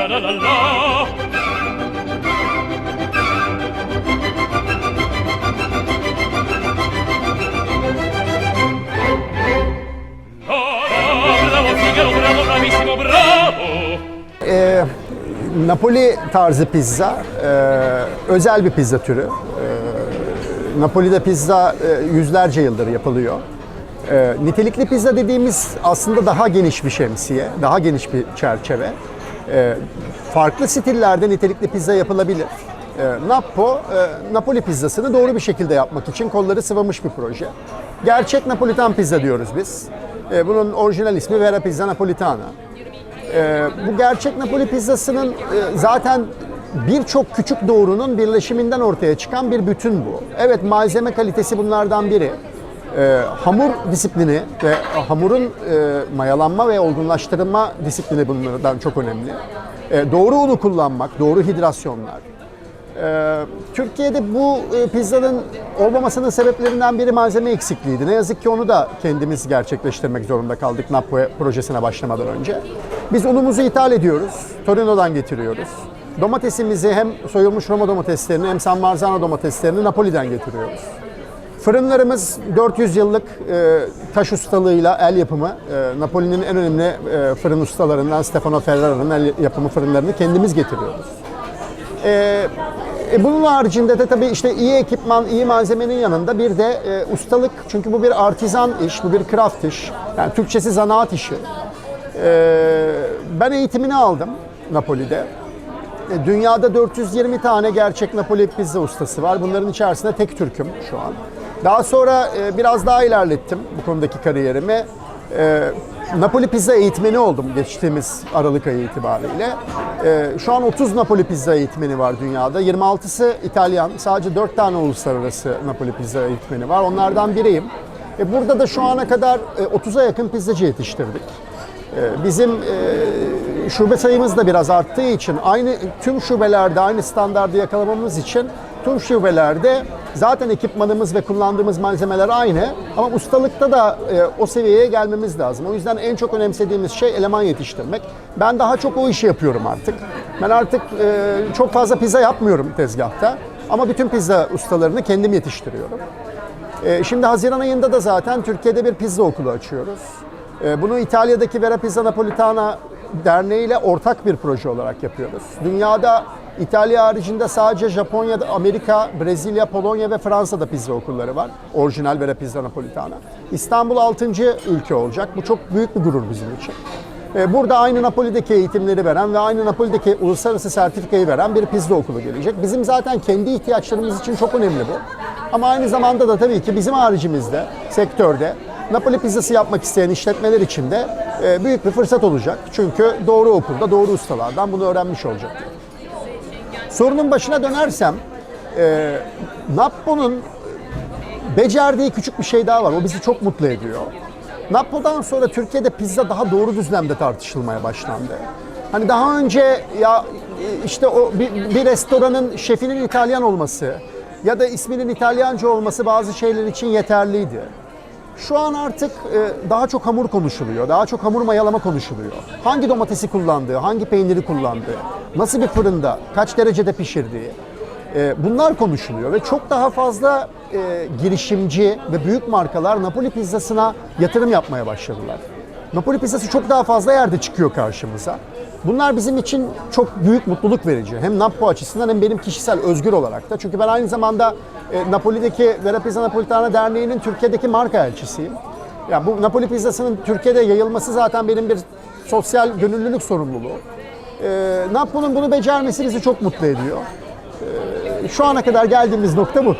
la la la la. Napoli tarzı pizza e, özel bir pizza türü. Ee, Napoli'de pizza e, yüzlerce yıldır yapılıyor. Ee, nitelikli pizza dediğimiz aslında daha geniş bir şemsiye, daha geniş bir çerçeve. Ee, farklı stillerde nitelikli pizza yapılabilir. Ee, Nappo, e, Napoli pizzasını doğru bir şekilde yapmak için kolları sıvamış bir proje. Gerçek Napolitan pizza diyoruz biz. Ee, bunun orijinal ismi Vera Pizza Napolitana. Ee, bu gerçek Napoli pizzasının e, zaten birçok küçük doğrunun birleşiminden ortaya çıkan bir bütün bu. Evet malzeme kalitesi bunlardan biri. Ee, hamur disiplini ve hamurun e, mayalanma ve olgunlaştırılma disiplini bunlardan çok önemli. Ee, doğru unu kullanmak, doğru hidrasyonlar. Ee, Türkiye'de bu e, pizzanın olmamasının sebeplerinden biri malzeme eksikliğiydi. Ne yazık ki onu da kendimiz gerçekleştirmek zorunda kaldık Nappo projesine başlamadan önce. Biz unumuzu ithal ediyoruz, Torino'dan getiriyoruz. Domatesimizi hem soyulmuş Roma domateslerini hem San Marzano domateslerini Napoli'den getiriyoruz. Fırınlarımız 400 yıllık e, taş ustalığıyla el yapımı, e, Napoli'nin en önemli e, fırın ustalarından Stefano Ferrara'nın el yapımı fırınlarını kendimiz getiriyoruz. Ee, e, bunun haricinde de tabii işte iyi ekipman, iyi malzemenin yanında bir de e, ustalık. Çünkü bu bir artizan iş, bu bir craft iş. Yani Türkçesi zanaat işi. Ee, ben eğitimini aldım Napoli'de. E, Dünyada 420 tane gerçek Napoli pizza ustası var. Bunların içerisinde tek Türk'üm şu an. Daha sonra e, biraz daha ilerlettim bu konudaki kariyerimi. E, Napoli pizza eğitmeni oldum geçtiğimiz Aralık ayı itibariyle. E, Şu an 30 Napoli pizza eğitmeni var dünyada. 26'sı İtalyan. Sadece 4 tane uluslararası Napoli pizza eğitmeni var. Onlardan biriyim. E, Burada da şu ana kadar e, 30'a yakın pizzacı yetiştirdik. Ee, Bizim e, şube sayımız da biraz arttığı için aynı tüm şubelerde aynı standardı yakalamamız için tüm şubelerde zaten ekipmanımız ve kullandığımız malzemeler aynı ama ustalıkta da e, o seviyeye gelmemiz lazım. O yüzden en çok önemsediğimiz şey eleman yetiştirmek. Ben daha çok o işi yapıyorum artık. Ben artık e, çok fazla pizza yapmıyorum tezgahta ama bütün pizza ustalarını kendim yetiştiriyorum. Ee, Şimdi Haziran ayında da zaten Türkiye'de bir pizza okulu açıyoruz. Ee, Bunu İtalya'daki Vera Pizza Napolitana Derneği ile ortak bir proje olarak yapıyoruz. Dünyada İtalya haricinde sadece Japonya'da, Amerika, Brezilya, Polonya ve Fransa'da pizza okulları var. Orijinal Vera Pizza Napolitana. İstanbul 6. ülke olacak. Bu çok büyük bir gurur bizim için. Ee, Burada aynı Napoli'deki eğitimleri veren ve aynı Napoli'deki uluslararası sertifikayı veren bir pizza okulu gelecek. Bizim zaten kendi ihtiyaçlarımız için çok önemli bu. Ama aynı zamanda da tabii ki bizim haricimizde, sektörde Napoli pizzası yapmak isteyen işletmeler için de e, büyük bir fırsat olacak. Çünkü doğru okulda, doğru ustalardan bunu öğrenmiş olacaklar. Sorunun başına dönersem, e, Nappo'nun becerdiği küçük bir şey daha var. O bizi çok mutlu ediyor. Nappo'dan sonra Türkiye'de pizza daha doğru düzlemde tartışılmaya başlandı. Hani daha önce ya e, işte o bir, bir restoranın şefinin İtalyan olması ya da isminin İtalyanca olması bazı şeyler için yeterliydi. Şu an artık e, daha çok hamur konuşuluyor, daha çok hamur mayalama konuşuluyor. Hangi domatesi kullandığı, hangi peyniri kullandığı, nasıl bir fırında, kaç derecede pişirdiği. E, Bunlar konuşuluyor ve çok daha fazla e, girişimci ve büyük markalar Napoli pizzasına yatırım yapmaya başladılar. Napoli pizzası çok daha fazla yerde çıkıyor karşımıza. Bunlar bizim için çok büyük mutluluk verici. Hem Nappo açısından hem benim kişisel özgür olarak da. Çünkü ben aynı zamanda e, Napoli'deki Vera Pizza Napolitana Derneği'nin Türkiye'deki marka elçisiyim. Yani bu Napoli pizzasının Türkiye'de yayılması zaten benim bir sosyal gönüllülük sorumluluğu. E, Nappo'nun bunu becermesi bizi çok mutlu ediyor. E, şu ana kadar geldiğimiz nokta bu.